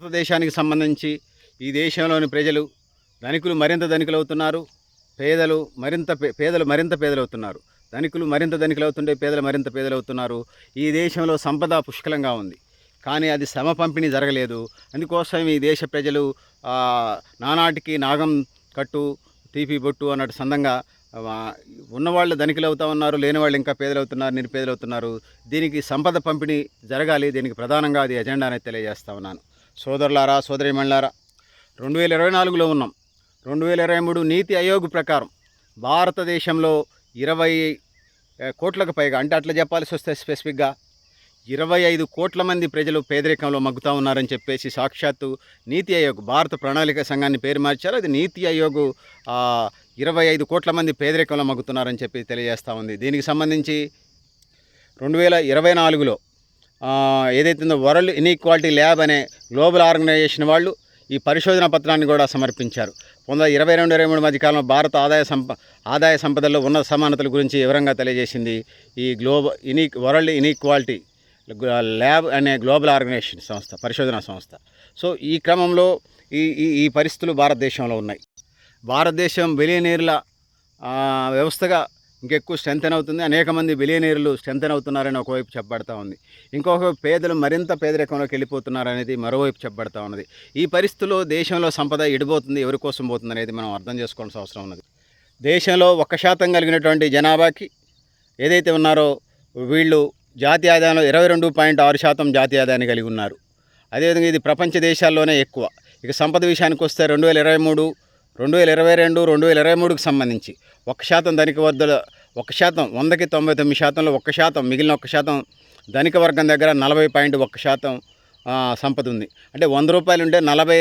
భారతదేశానికి సంబంధించి ఈ దేశంలోని ప్రజలు ధనికులు మరింత ధనికులు అవుతున్నారు పేదలు మరింత పేదలు మరింత పేదలు అవుతున్నారు ధనికులు మరింత ధనికులు అవుతుంటే పేదలు మరింత పేదలు అవుతున్నారు ఈ దేశంలో సంపద పుష్కలంగా ఉంది. కానీ అది శ్రమ పంపిణీ జరగలేదు. అందుకోసం ఈ దేశ ప్రజలు నానాటికి నాగం కట్టు తీపి బొట్టు అన్నట్టు సందంగా ఉన్నవాళ్ళు ధనికులు అవుతా ఉన్నారు. లేని వాళ్ళు ఇంకా పేదలు అవుతున్నారు నిరుపేదలు అవుతున్నారు దీనికి సంపద పంపిణీ జరగాలి. దీనికి ప్రధానంగా అది ఎజెండా అనేది తెలియజేస్తా ఉన్నాను. సోదరులారా సోదరిమణులారా రెండు వేల ఇరవై నాలుగులో ఉన్నాం. రెండు వేల ఇరవై మూడు నీతి ఆయోగ్ ప్రకారం భారతదేశంలో ఇరవై కోట్లకు పైగా అంటే అట్లా చెప్పాల్సి వస్తే స్పెసిఫిక్గా ఇరవై ఐదు కోట్ల మంది ప్రజలు పేదరికంలో మగ్గుతా ఉన్నారని చెప్పేసి సాక్షాత్తు నీతి ఆయోగ్ భారత ప్రణాళిక సంఘాన్ని పేరు మార్చారు. అది నీతి ఆయోగ్ ఇరవై ఐదు కోట్ల మంది పేదరికంలో మగ్గుతున్నారని చెప్పి తెలియజేస్తూ ఉంది. దీనికి సంబంధించి రెండు వేల ఇరవై నాలుగులో ఆ, ఏదైతే ఉందో వరల్డ్ ఇన్ఈక్వాలిటీ ల్యాబ్ అనే గ్లోబల్ ఆర్గనైజేషన్ వాళ్ళు ఈ పరిశోధన పత్రాన్ని కూడా సమర్పించారు. పంతొమ్మిది ఇరవై రెండు ఇరవై మూడు మధ్య కాలంలో భారత ఆదాయ సంప ఆదాయ సంపదల్లో ఉన్నత సమానతల గురించి వివరంగా తెలియజేసింది ఈ గ్లోబల్ ఇనీ వరల్డ్ ఇన్ఈక్వాలిటీ ల్యాబ్ అనే గ్లోబల్ ఆర్గనైజేషన్ సంస్థ పరిశోధన సంస్థ. సో ఈ క్రమంలో ఈ ఈ ఈ పరిస్థితులు భారతదేశంలో ఉన్నాయి. భారతదేశం బిలియనీర్ల వ్యవస్థగా ఇంకెక్కువ స్ట్రెంథెన్ అవుతుంది. అనేక మంది బిలియనీర్లు స్ట్రెంథెన్ అవుతున్నారని ఒకవైపు చెప్పబడతా ఉంది. ఇంకొక పేదలు మరింత పేదరికంలోకి వెళ్ళిపోతున్నారనేది మరోవైపు చెప్పబడతా ఉన్నది. ఈ పరిస్థితుల్లో దేశంలో సంపద ఇడిపోతుంది ఎవరి కోసం పోతుంది అనేది మనం అర్థం చేసుకోవాల్సిన అవసరం ఉన్నది. దేశంలో ఒక్క శాతం కలిగినటువంటి జనాభాకి ఏదైతే ఉన్నారో వీళ్ళు జాతీయ ఆదాయంలో ఇరవై రెండు పాయింట్ ఆరు శాతం జాతీయ ఆదాయాన్ని కలిగి ఉన్నారు. అదేవిధంగా ఇది ప్రపంచ దేశాల్లోనే ఎక్కువ. ఇక సంపద విషయానికి వస్తే రెండు వేల ఇరవై మూడు రెండు వేల ఇరవై రెండు రెండు వేల ఇరవై మూడుకు సంబంధించి. ఒక శాతం ధనిక వర్ధల ఒక శాతం వందకి తొంభై తొమ్మిది శాతంలో ఒక్క శాతం మిగిలిన ఒక శాతం ధనిక వర్గం దగ్గర నలభై పాయింట్ ఒక శాతం సంపద ఉంది. అంటే వంద రూపాయలు ఉంటే నలభై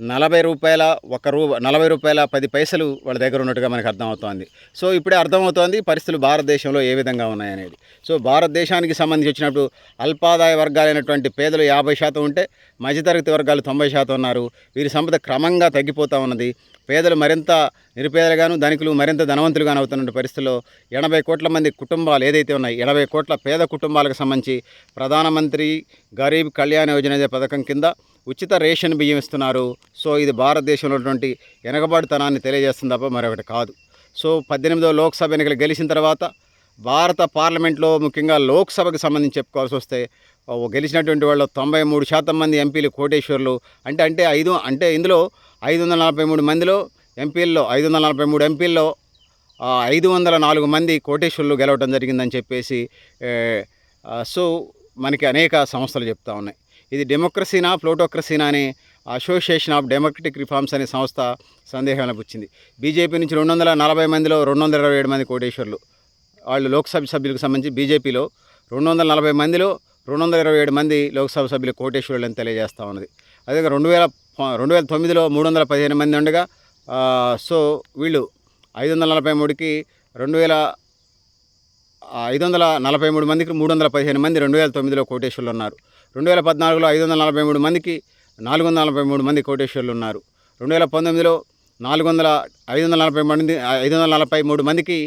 నలభై రూపాయల ఒక రూ నలభై రూపాయల పది పైసలు వాళ్ళ దగ్గర ఉన్నట్టుగా మనకు అర్థమవుతోంది. సో ఇప్పుడే అర్థమవుతోంది పరిస్థితులు భారతదేశంలో ఏ విధంగా ఉన్నాయనేది. సో భారతదేశానికి సంబంధించి వచ్చినప్పుడు అల్పాదాయ వర్గాలైనటువంటి పేదలు యాభై శాతం ఉంటే మధ్యతరగతి వర్గాలు తొంభై శాతం ఉన్నారు. వీరి సంపద క్రమంగా తగ్గిపోతూ ఉన్నది. పేదలు మరింత నిరుపేదలుగాను ధనికులు మరింత ధనవంతులుగాను అవుతున్న పరిస్థితుల్లో ఎనభై కోట్ల మంది కుటుంబాలు ఏదైతే ఉన్నాయి ఎనభై కోట్ల పేద కుటుంబాలకు సంబంధించి ప్రధానమంత్రి గరీబ్ కళ్యాణ్ యోజన అనే పథకం కింద ఉచిత రేషన్ బియ్యం ఇస్తున్నారు. సో ఇది భారతదేశంలో ఉన్నటువంటి వెనకబడితనాన్ని తెలియజేస్తుంది తప్ప మరొకటి కాదు. సో పద్దెనిమిదో లోక్సభ ఎన్నికలు గెలిచిన తర్వాత భారత పార్లమెంట్లో ముఖ్యంగా లోక్సభకు సంబంధించి చెప్పుకోవాల్సి వస్తే గెలిచినటువంటి వాళ్ళు తొంభై మూడు శాతం మంది ఎంపీలు కోటేశ్వర్లు. అంటే అంటే ఐదు అంటే ఇందులో ఐదు వందల నలభై మూడు మందిలో ఎంపీల్లో ఐదు వందల నలభై మూడు ఎంపీల్లో ఐదు వందల నాలుగు మంది కోటేశ్వర్లు గెలవడం జరిగిందని చెప్పేసి సో మనకి అనేక సంస్థలు చెప్తా ఉన్నాయి. ఇది డెమోక్రసీనా ప్లోటోక్రసీనా అనే అసోసియేషన్ ఆఫ్ డెమోక్రటిక్ రిఫార్మ్స్ అనే సంస్థ సందేహం వచ్చింది. బీజేపీ నుంచి రెండు వందల నలభై మందిలో రెండు వందల ఇరవై ఏడు మంది కోటేశ్వర్లు. వాళ్ళు లోక్సభ సభ్యులకు సంబంధించి బీజేపీలో రెండు వందల నలభై మందిలో రెండు వందల ఇరవై ఏడు మంది లోక్సభ సభ్యులు కోటేశ్వరులు అని తెలియజేస్తూ ఉన్నది. అదే రెండు వేల రెండు వేల తొమ్మిదిలో మూడు వందల పదిహేను మంది ఉండగా సో వీళ్ళు ఐదు వందల నలభై మూడుకి రెండు వేల ఐదు వందల నలభై మూడు మందికి మూడు వందల పదిహేను మంది రెండు వేల తొమ్మిదిలో కోటేశ్వరులు ఉన్నారు. రెండు వేల పద్నాలుగులో ఐదు వందల నలభై మూడు మందికి నాలుగు వందల నలభై మూడు మంది కోటేశ్వరులు ఉన్నారు. రెండు వేల పంతొమ్మిదిలో నాలుగు వందల ఐదు వందల నలభై మంది ఐదు వందల నలభై మూడు మందికి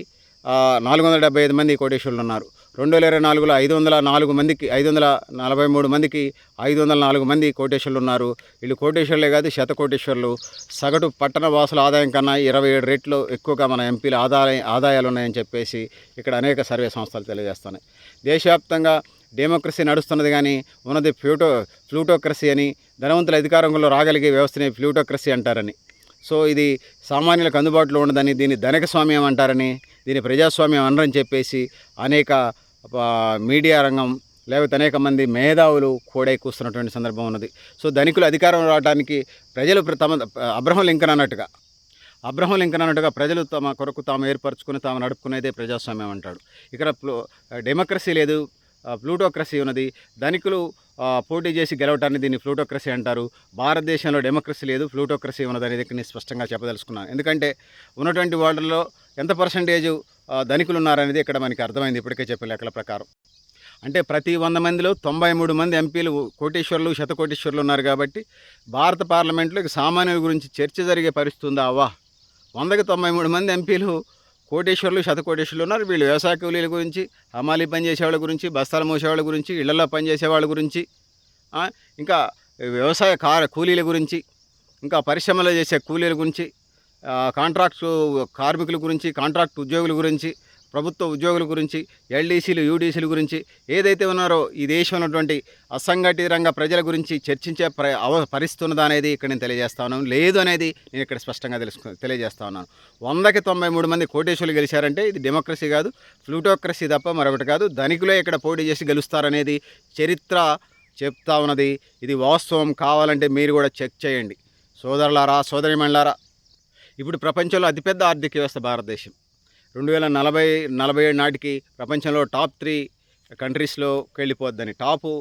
నాలుగు వందల డెబ్బై ఐదు మంది కోటేశ్వరులు ఉన్నారు. రెండు వేల ఇరవై నాలుగులో ఐదు వందల నాలుగు మందికి ఐదు వందల నలభై మూడు మందికి ఐదు వందల నాలుగు మంది కోటేశ్వరులు ఉన్నారు. వీళ్ళు కోటేశ్వరులే కాదు శత కోటేశ్వరులు సగటు పట్టణ వాసుల ఆదాయం కన్నా ఇరవై ఏడు రెట్లు ఎక్కువగా మన ఎంపీల ఆదాయ ఆదాయాలు ఉన్నాయని చెప్పేసి ఇక్కడ అనేక సర్వే సంస్థలు తెలియజేస్తున్నాయి. దేశవ్యాప్తంగా డెమోక్రసీ నడుస్తున్నది కానీ ఉన్నది ఫ్లూటో ఫ్లూటోక్రసీ అని ధనవంతుల అధికారంలో రాగలిగే వ్యవస్థని ఫ్లూటోక్రసీ అంటారని. సో ఇది సామాన్యులకు అందుబాటులో ఉండదని దీన్ని ధనిక స్వామ్యం అంటారని దీని ప్రజాస్వామ్యం అనరని చెప్పేసి అనేక మీడియా రంగం లేకపోతే అనేక మంది మేధావులు కూడా కూస్తున్నటువంటి సందర్భం ఉన్నది. సో ధనికులు అధికారం రావడానికి ప్రజలు ప్ర- తమ అబ్రహం లింకన్ అన్నట్టుగా అబ్రహం లింకన్ అన్నట్టుగా ప్రజలు తమ కొరకు తాము ఏర్పరచుకుని తాము నడుపుకునేదే ప్రజాస్వామ్యం అంటాడు. ఇక్కడ ప్లో డెమోక్రసీ లేదు ప్లూటోక్రసీ ఉన్నది. ధనికులు పోటీ చేసి గెలవటాన్ని దీన్ని ప్లూటోక్రసీ అంటారు. భారతదేశంలో డెమోక్రసీ లేదు ప్లూటోక్రసీ ఉన్నది అనేది ఇక్కడ నేను స్పష్టంగా చెప్పదలుచుకున్నాను. ఎందుకంటే ఉన్నటువంటి వాళ్ళలో ఎంత పర్సంటేజ్ ధనికులు ఉన్నారనేది ఇక్కడ మనకి అర్థమైంది ఇప్పటికే చెప్పే లెక్కల ప్రకారం. అంటే ప్రతి వంద మందిలో తొంభై మూడు మంది ఎంపీలు కోటేశ్వర్లు శతకోటేశ్వర్లు ఉన్నారు కాబట్టి భారత పార్లమెంట్లో ఇక సామాన్యుల గురించి చర్చ జరిగే పరిస్థితి ఉందా? అవ్వా. వందకి తొంభై మూడు మంది ఎంపీలు కోటేశ్వర్లు శతకోటేశ్వర్లు ఉన్నారు. వీళ్ళు వ్యవసాయ కూలీల గురించి హమాలీ పనిచేసేవాళ్ళ గురించి బస్తాలు మోసేవాళ్ళ గురించి ఇళ్ళలో పనిచేసే వాళ్ళ గురించి ఇంకా వ్యవసాయ కార కూలీల గురించి ఇంకా పరిశ్రమలో చేసే కూలీల గురించి కాంట్రాక్టు కార్మికుల గురించి కాంట్రాక్ట్ ఉద్యోగుల గురించి ప్రభుత్వ ఉద్యోగుల గురించి ఎల్డీసీలు యూడీసీల గురించి ఏదైతే ఉన్నారో ఈ దేశం ఉన్నటువంటి అసంఘటిత రంగ ప్రజల గురించి చర్చించే ప్ర అవ పరిస్థితి ఉన్నదా అనేది ఇక్కడ నేను తెలియజేస్తా ఉన్నాను. లేదు అనేది నేను ఇక్కడ స్పష్టంగా తెలుసుకు తెలియజేస్తా ఉన్నాను. వందకి తొంభై మూడు మంది కోటేశ్వరులు గెలిచారంటే ఇది డెమోక్రసీ కాదు ఫ్లూటోక్రసీ తప్ప మరొకటి కాదు. ధనికులే ఇక్కడ పోటీ చేసి గెలుస్తారనేది చరిత్ర చెప్తా ఉన్నది. ఇది వాస్తవం కావాలంటే మీరు కూడా చెక్ చేయండి. సోదరులారా సోదరిమణులారా ఇప్పుడు ప్రపంచంలో అతిపెద్ద ఆర్థిక వ్యవస్థ భారతదేశం. రెండు వేల నలభై నలభై ఏడు నాటికి ప్రపంచంలో టాప్ త్రీ కంట్రీస్లోకి వెళ్ళిపోద్దని టాపు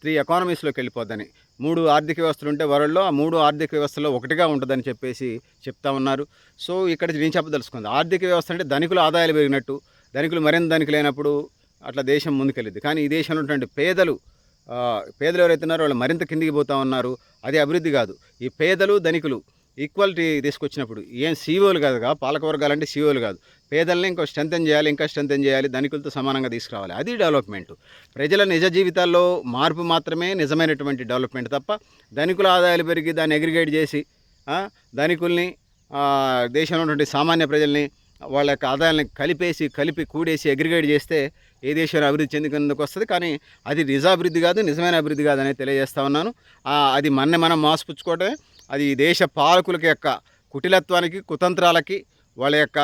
త్రీ ఎకానమీస్లోకి వెళ్ళిపోద్దని మూడు ఆర్థిక వ్యవస్థలు ఉంటే వరల్డ్లో ఆ మూడు ఆర్థిక వ్యవస్థలో ఒకటిగా ఉంటుందని చెప్పేసి చెప్తా ఉన్నారు. సో ఇక్కడ నేను చెప్పదలుచుకుంది ఆర్థిక వ్యవస్థ అంటే ధనికుల ఆదాయాలు పెరిగినట్టు ధనికులు మరింత ధనికులైనప్పుడు అట్లా దేశం ముందుకెళ్ళింది కానీ ఈ దేశంలో ఉన్నటువంటి పేదలు పేదలు ఎవరైతే ఉన్నారో వాళ్ళు మరింత కిందికి పోతూ ఉన్నారు. అది అభివృద్ధి కాదు. ఈ పేదలు ధనికులు ఈక్వాలిటీ తీసుకొచ్చినప్పుడు ఏం సీఓలు కాదుగా పాలకవర్గాలు అంటే సీఓలు కాదు. పేదల్ని ఇంకా స్ట్రెంథెన్ చేయాలి ఇంకా స్ట్రెంథెన్ చేయాలి ధనికులతో సమానంగా తీసుకురావాలి. అది డెవలప్మెంట్. ప్రజల నిజ జీవితాల్లో మార్పు మాత్రమే నిజమైనటువంటి డెవలప్మెంట్ తప్ప ధనికుల ఆదాయాలు పెరిగి దాన్ని అగ్రిగేట్ చేసి ధనికుల్ని దేశంలో ఉన్నటువంటి సామాన్య ప్రజల్ని వాళ్ళ యొక్క ఆదాయాన్ని కలిపేసి కలిపి కూడేసి అగ్రిగేట్ చేస్తే ఏ దేశంలో అభివృద్ధి చెందుకునేందుకు వస్తుంది. కానీ అది నిజాభివృద్ధి కాదు నిజమైన అభివృద్ధి కాదు అనేది తెలియజేస్తా ఉన్నాను. అది మన మనం మోసపుచ్చుకోవడమే అది దేశ పాలకుల యొక్క కుటిలత్వానికి కుతంత్రాలకి వాళ్ళ యొక్క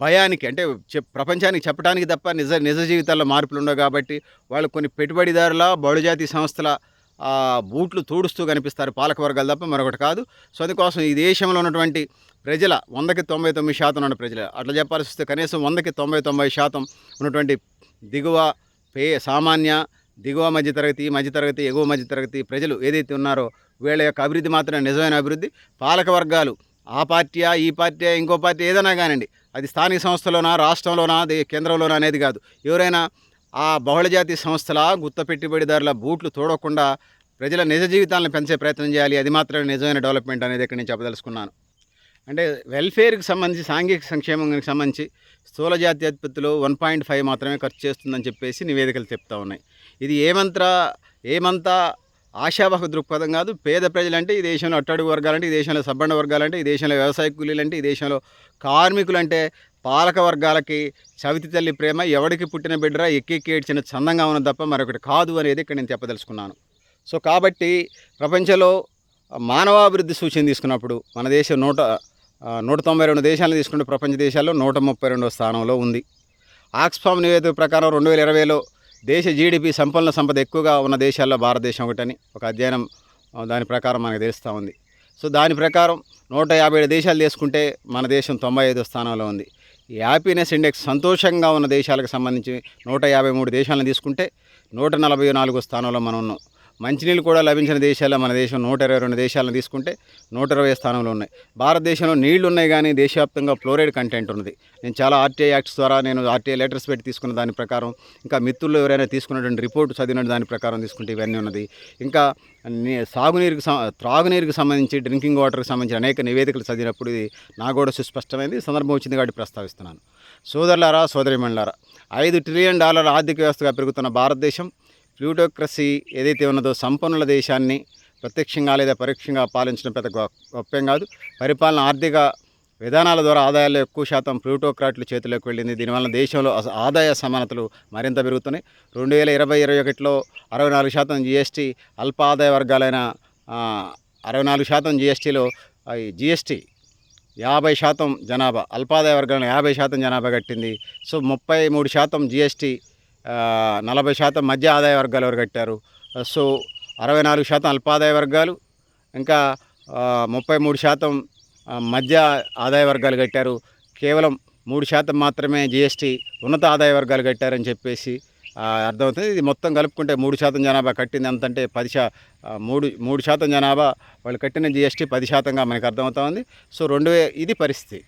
భయానికి అంటే చెప్ ప్రపంచానికి చెప్పడానికి తప్ప నిజ నిజ జీవితాల్లో మార్పులు ఉండవు కాబట్టి వాళ్ళు కొన్ని పెట్టుబడిదారుల బడుజాతి సంస్థల బూట్లు తూడుస్తూ కనిపిస్తారు పాలకవర్గాలు తప్ప మరొకటి కాదు. సో అందుకోసం ఈ దేశంలో ఉన్నటువంటి ప్రజల వందకి తొంభై తొమ్మిది శాతం ఉన్న ప్రజలు అట్లా చెప్పాల్సి వస్తే కనీసం వందకి తొంభై తొంభై శాతం ఉన్నటువంటి దిగువ పే సామాన్య దిగువ మధ్యతరగతి మధ్యతరగతి ఎగువ మధ్యతరగతి ప్రజలు ఏదైతే ఉన్నారో వీళ్ళ యొక్క అభివృద్ధి మాత్రమే నిజమైన అభివృద్ధి. పాలక వర్గాలు ఆ పార్టీయా ఈ పార్టీ ఇంకో పార్టీ ఏదైనా కానివ్వండి అది స్థానిక సంస్థలోనా రాష్ట్రంలోనా కేంద్రంలోనా అనేది కాదు. ఎవరైనా ఆ బహుళజాతి సంస్థల గుత్త పెట్టుబడిదారుల బూట్లు తోడకుండా ప్రజల నిజ జీవితాలను పెంచే ప్రయత్నం చేయాలి. అది మాత్రమే నిజమైన డెవలప్మెంట్ అనేది ఇక్కడ నేను చెప్పదలుచుకున్నాను. అంటే వెల్ఫేర్కి సంబంధించి సాంఘిక సంక్షేమానికి సంబంధించి స్థూల జాతీయోత్పత్తిలో వన్ పాయింట్ ఫైవ్ మాత్రమే ఖర్చు చేస్తుందని చెప్పేసి నివేదికలు చెప్తా ఉన్నాయి. ఇది ఏమంతా ఏమంతా ఆశావహ దృక్పథం కాదు పేద ప్రజలంటే ఈ దేశంలో అట్టడుగు వర్గాలంటే ఈ దేశంలో సబ్బండ వర్గాలంటే ఈ దేశంలో వ్యవసాయ కూలీలంటే ఈ దేశంలో కార్మికులంటే పాలక వర్గాలకి చవితి తల్లి ప్రేమ ఎవడికి పుట్టిన బిడ్డరా ఎక్కి ఏడ్చిన చందంగా ఉన్న తప్ప మరొకటి కాదు అనేది ఇక్కడ నేను చెప్పదలుచుకున్నాను. సో కాబట్టి ప్రపంచంలో మానవాభివృద్ధి సూచన తీసుకున్నప్పుడు మన దేశం నూట నూట తొంభై రెండు దేశాలను తీసుకుంటే ప్రపంచ దేశాల్లో నూట ముప్పై రెండవ స్థానంలో ఉంది. ఆక్స్ఫామ్ నివేదిక ప్రకారం రెండు వేల ఇరవైలో దేశ జీడిపి సంపన్న సంపద ఎక్కువగా ఉన్న దేశాల్లో భారతదేశం ఒకటని ఒక అధ్యయనం దాని ప్రకారం మనకు తెలుస్తూ ఉంది. సో దాని ప్రకారం నూట యాభై ఏడు దేశాలు తీసుకుంటే మన దేశం తొంభై ఐదో స్థానంలో ఉంది. ఈ హ్యాపీనెస్ ఇండెక్స్ సంతోషంగా ఉన్న దేశాలకు సంబంధించి నూట యాభై మూడు దేశాలను తీసుకుంటే నూట నలభై నాలుగో స్థానంలో మనం ఉన్నాం. మంచినీళ్ళు కూడా లభించిన దేశాల మన దేశం నూట ఇరవై రెండు దేశాలను తీసుకుంటే నూట ఇరవై స్థానంలో ఉన్నాయి. భారతదేశంలో నీళ్ళు ఉన్నాయి కానీ దేశవ్యాప్తంగా ఫ్లోరైడ్ కంటెంట్ ఉన్నది. నేను చాలా ఆర్టీఐ యాక్ట్స్ ద్వారా నేను ఆర్టీఐ లెటర్స్ పెట్టి తీసుకున్న దాని ప్రకారం ఇంకా మిత్రులు ఎవరైనా తీసుకున్నటువంటి రిపోర్ట్ చదివిన దాని ప్రకారం తీసుకుంటే ఇవన్నీ ఉన్నది. ఇంకా నీ- సాగునీరుకి త్రాగునీరుకి సంబంధించి డ్రింకింగ్ వాటర్కి సంబంధించిన అనేక నివేదికలు చదివినప్పుడు ఇది నా కూడా సుస్పష్టమైంది సందర్భం వచ్చింది కాబట్టి ప్రస్తావిస్తున్నాను. సోదరులారా సోదరిమణులారా ఐదు ట్రిలియన్ డాలర్ ఆర్థిక వ్యవస్థగా పెరుగుతున్న భారతదేశం ప్లూటోక్రసీ ఏదైతే ఉన్నదో సంపన్నుల దేశాన్ని ప్రత్యక్షంగా లేదా పరోక్షంగా పాలించడం పెద్ద గొప్పం కాదు. పరిపాలన ఆర్థిక విధానాల ద్వారా ఆదాయాల్లో ఎక్కువ శాతం ప్లూటోక్రాట్ల చేతిలోకి వెళ్ళింది. దీనివల్ల దేశంలో ఆదాయ సమానతలు మరింత పెరుగుతున్నాయి. రెండు వేల ఇరవై ఇరవై ఒకటిలో అరవై నాలుగు శాతం జిఎస్టీ అల్ప ఆదాయ వర్గాలైన అరవై నాలుగు శాతం జిఎస్టీలో ఈ జిఎస్టీ యాభై శాతం జనాభా అల్పాదాయ వర్గాలను యాభై శాతం జనాభా కట్టింది. సో ముప్పై మూడు శాతం జిఎస్టీ నలభై శాతం మధ్య ఆదాయ వర్గాలు ఎవరు కట్టారు? సో అరవై నాలుగు శాతం అల్పాదాయ వర్గాలు ఇంకా ముప్పై మూడు శాతం మధ్య ఆదాయ వర్గాలు కట్టారు. కేవలం మూడు శాతం మాత్రమే జిఎస్టీ ఉన్నత ఆదాయ వర్గాలు కట్టారని చెప్పేసి అర్థమవుతుంది. ఇది మొత్తం కలుపుకుంటే మూడు శాతం జనాభా కట్టింది ఎంతంటే పది శా మూడు మూడు శాతం జనాభా వాళ్ళు కట్టిన జిఎస్టీ పది శాతంగా మనకు అర్థమవుతా ఉంది. సో రెండు ఇది పరిస్థితి.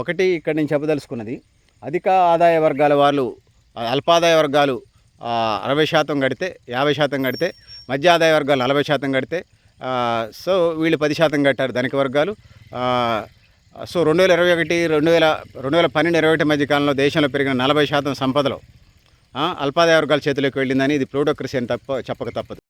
ఒకటి ఇక్కడ నేను చెప్పదలుచుకున్నది అధిక ఆదాయ వర్గాల వాళ్ళు అల్పాదాయ వర్గాలు అరవై శాతం కడితే యాభై శాతం కడితే మధ్య ఆదాయ వర్గాలు నలభై శాతం కడితే సో వీళ్ళు పది శాతం కట్టారు ధనిక వర్గాలు. సో రెండు వేల ఇరవై ఒకటి రెండు వేల రెండు వేల పన్నెండు ఇరవై ఒకటి మధ్య కాలంలో దేశంలో పెరిగిన నలభై శాతం సంపదలో అల్పాదాయ వర్గాల చేతిలోకి వెళ్ళిందని ఇది ప్రోడోక్రసీ అని తప్ప చెప్పక తప్పదు.